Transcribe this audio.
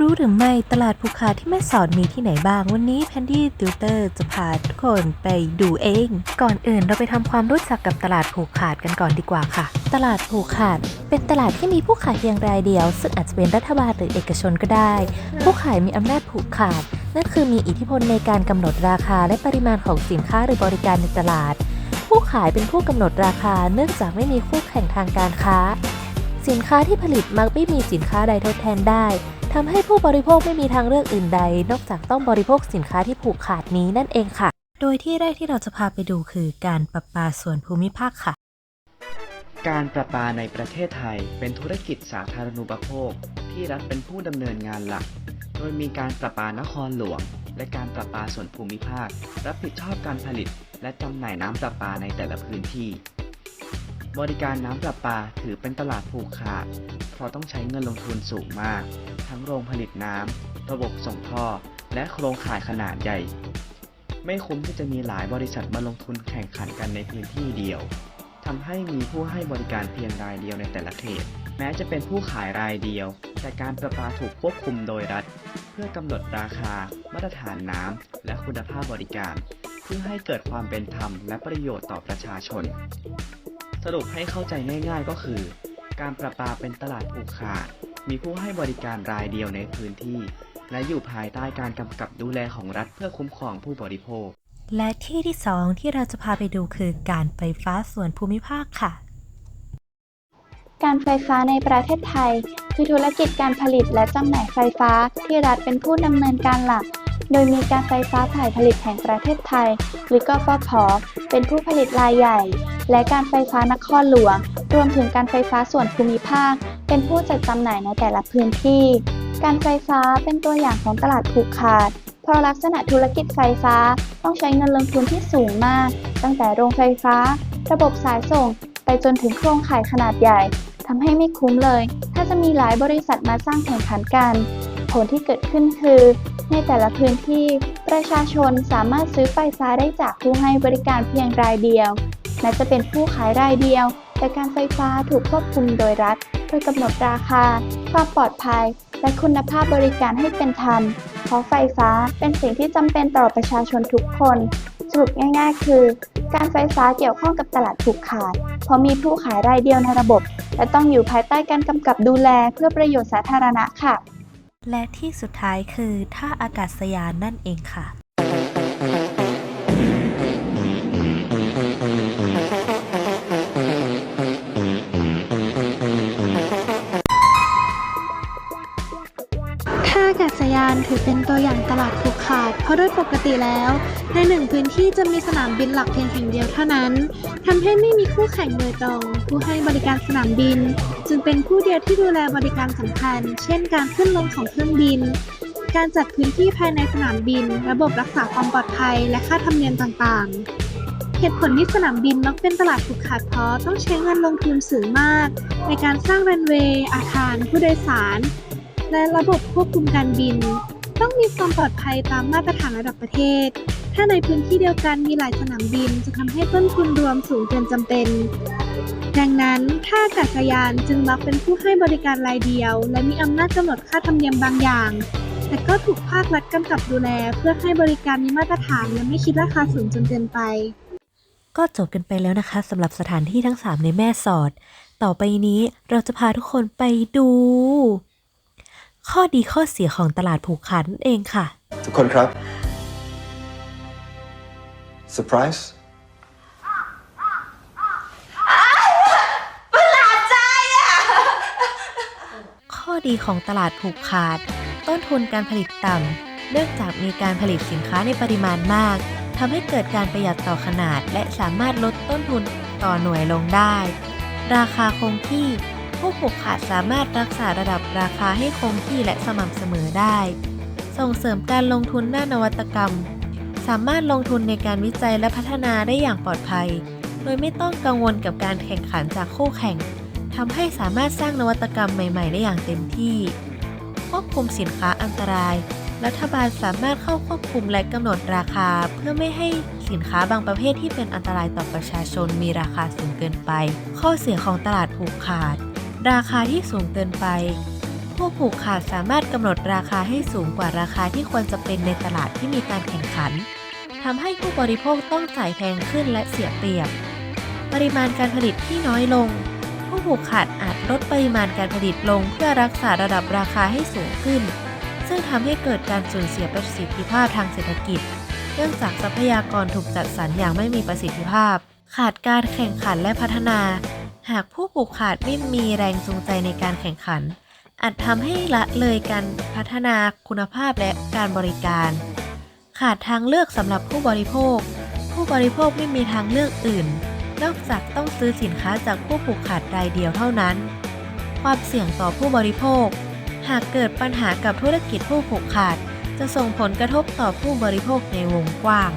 รู้หรือไม่ตลาดภูคาที่แม่สอดมีที่ไหนบ้าง วันนี้แพนดี้ติวเตอร์จะพาทุกคนไปดูเอง ก่อนอื่นเราไปทำความรู้จักกับตลาดผูกขาดกันก่อนดีกว่าค่ะ ตลาดผูกขาดเป็นตลาดที่มีผู้ขายเพียงรายเดียว ซึ่งอาจจะเป็นรัฐบาลหรือเอกชนก็ได้ ผู้ขายมีอำนาจผูกขาด นั่นคือมีอิทธิพลในการกำหนดราคาและปริมาณของสินค้าหรือบริการในตลาด ผู้ขายเป็นผู้กำหนดราคา เนื่องจากไม่มีคู่แข่งทางการค้า สินค้าที่ผลิตมักไม่มีสินค้าใดทดแทนได้ ทำให้ผู้บริโภคไม่มีทางเลือกอื่นใด นอกจากต้องบริโภคสินค้าที่ผูกขาดนี้นั่นเองค่ะ โดยที่แรกที่เราจะพาไปดูคือการประปาส่วนภูมิภาคค่ะ การประปาในประเทศไทยเป็นธุรกิจสาธารณูปโภค ที่รัฐเป็นผู้ดำเนินงานหลัก โดยมีการประปานครหลวง และการประปาส่วนภูมิภาค รับผิดชอบการผลิต และจำหน่ายน้ำประปาในแต่ละพื้นที่ บริการน้ำประปาถือเป็นตลาดผูกขาด เพราะต้องใช้เงินลงทุนสูงมาก ทั้งโรงผลิตน้ำ ระบบส่งท่อ และโครงข่ายขนาดใหญ่ ไม่คุ้มที่จะมีหลายบริษัทมาลงทุนแข่งขันกันในพื้นที่เดียวทำให้มีผู้ให้บริการเพียงรายเดียวในแต่ละเขต แม้จะเป็นผู้ขายรายเดียว แต่การประปาถูกควบคุมโดยรัฐ เพื่อกำหนดราคา มาตรฐานน้ำและคุณภาพบริการ เพื่อให้เกิดความเป็นธรรมและประโยชน์ต่อประชาชน สรุปให้เข้าใจง่ายๆก็คือ การประปาเป็นตลาดผูกขาด มีผู้ให้บริการรายเดียวในพื้นที่ และอยู่ภายใต้การกำกับดูแลของรัฐเพื่อคุ้มครองผู้บริโภค และที่ที่สองที่เราจะพาไปดูคือการไฟฟ้าส่วนภูมิภาคค่ะ การไฟฟ้าในประเทศไทย คือธุรกิจการผลิตและจำหน่ายไฟฟ้าที่รัฐเป็นผู้ดำเนินการหลักโดยมีการไฟฟ้าฝ่ายผลิตแห่งประเทศไทย หรือกฟผ เป็นผู้ผลิตรายใหญ่ และการไฟฟ้านครหลวง รวมถึงการไฟฟ้าส่วนภูมิภาค เป็นผู้จัดจำหน่ายในแต่ละพื้นที่ การไฟฟ้าเป็นตัวอย่างของตลาดผูกขาด เพราะลักษณะธุรกิจไฟฟ้าต้องใช้เงินลงทุนที่สูงมาก ตั้งแต่โรงไฟฟ้า ระบบสายส่ง ไปจนถึงโครงข่ายขนาดใหญ่ทำให้ไม่คุ้มเลย ถ้าจะมีหลายบริษัทมาสร้างแข่งขันกัน ผลที่เกิดขึ้นคือ ในแต่ละพื้นที่ ประชาชนสามารถซื้อไฟฟ้าได้จากผู้ให้บริการเพียงรายเดียว แม้จะเป็นผู้ขายรายเดียว แต่การไฟฟ้าถูกควบคุมโดยรัฐโดยกำหนดราคา ความปลอดภัย และคุณภาพบริการให้เป็นธรรม เพราะไฟฟ้าเป็นสิ่งที่จำเป็นต่อประชาชนทุกคน สรุปง่าย ๆ คือ การไฟฟ้าเกี่ยวข้องกับตลาดผูกขาด เพราะมีผู้ขายรายเดียวในระบบ และต้องอยู่ภายใต้การกำกับดูแลเพื่อประโยชน์สาธารณะค่ะ และที่สุดท้ายคือท่าอากาศยานนั่นเองค่ะ ตัวอย่างตลาดผูกขาด เพราะโดยปกติแล้ว ในหนึ่งพื้นที่จะมีสนามบินหลักเพียงแห่งเดียวเท่านั้นทำให้ไม่มีคู่แข่งโดยตรง ผู้ให้บริการสนามบิน จึงเป็นผู้เดียวที่ดูแลบริการสำคัญ เช่น การขึ้นลงของเครื่องบิน การจัดพื้นที่ภายในสนามบิน ระบบรักษาความปลอดภัย และค่าธรรมเนียมต่างๆเหตุผลที่สนามบินมักเป็นตลาดผูกขาดเพราะต้องใช้เงินลงทุนสูงมาก ในการสร้างรันเวย์อาคารผู้โดยสาร และระบบควบคุมการบิน ต้องมีความปลอดภัยตามมาตรฐานระดับประเทศ ถ้าในพื้นที่เดียวกันมีหลายสนามบินจะทำให้ต้นทุนรวมสูงเกินจำเป็น ดังนั้นท่าอากาศยานจึงมักเป็นผู้ให้บริการรายเดียว และมีอำนาจกำหนดค่าธรรมเนียมบางอย่าง แต่ก็ถูกภาครัฐกำกับดูแล เพื่อให้บริการมีมาตรฐานและไม่คิดราคาสูงจนเกินไป ก็จบกันไปแล้วนะคะสำหรับสถานที่ทั้ง 3 ในแม่สอด ต่อไปนี้เราจะพาทุกคนไปดู ข้อดีข้อเสียของตลาดผูกขาดนั่นเองค่ะ ทุกคนครับเซอร์ไพรส์ข้อดีของตลาดผูกขาด ต้นทุนการผลิตต่ำ เนื่องจากมีการผลิตสินค้าในปริมาณมากทำให้เกิดการประหยัดต่อขนาด และสามารถลดต้นทุนต่อหน่วยลงได้ ราคาคงที่ ผู้ผูกขาดสามารถรักษาระดับราคาให้คงที่และสม่ำเสมอได้ ส่งเสริมการลงทุนด้านนวัตกรรม สามารถลงทุนในการวิจัยและพัฒนาได้อย่างปลอดภัย โดยไม่ต้องกังวลกับการแข่งขันจากคู่แข่งทำให้สามารถสร้างนวัตกรรมใหม่ๆ ได้อย่างเต็มที่ควบคุมสินค้าอันตราย รัฐบาลสามารถเข้าควบคุมและกำหนดราคา เพื่อไม่ให้สินค้าบางประเภทที่เป็นอันตรายต่อประชาชนมีราคาสูงเกินไป ข้อเสียของตลาดผูกขาด ราคาที่สูงเกินไป ผู้ผูกขาดสามารถกำหนดราคาให้สูงกว่าราคาที่ควรจะเป็นในตลาดที่มีการแข่งขันทำให้ผู้บริโภคต้องจ่ายแพงขึ้นและเสียเปรียบ ปริมาณการผลิตที่น้อยลง ผู้ผูกขาดอาจลดปริมาณการผลิตลงเพื่อรักษาระดับราคาให้สูงขึ้น ซึ่งทำให้เกิดการสูญเสียประสิทธิภาพทางเศรษฐกิจ เนื่องจากทรัพยากรถูกจัดสรรอย่างไม่มีประสิทธิภาพ ขาดการแข่งขันและพัฒนา หากผู้ผูกขาดไม่มีแรงจูงใจในการแข่งขัน อาจทำให้ละเลยการพัฒนาคุณภาพและการบริการ ขาดทางเลือกสำหรับผู้บริโภค ผู้บริโภคไม่มีทางเลือกอื่น นอกจากต้องซื้อสินค้าจากผู้ผูกขาดรายเดียวเท่านั้น ความเสี่ยงต่อผู้บริโภค หากเกิดปัญหากับธุรกิจผู้ผูกขาด จะส่งผลกระทบต่อผู้บริโภคในวงกว้าง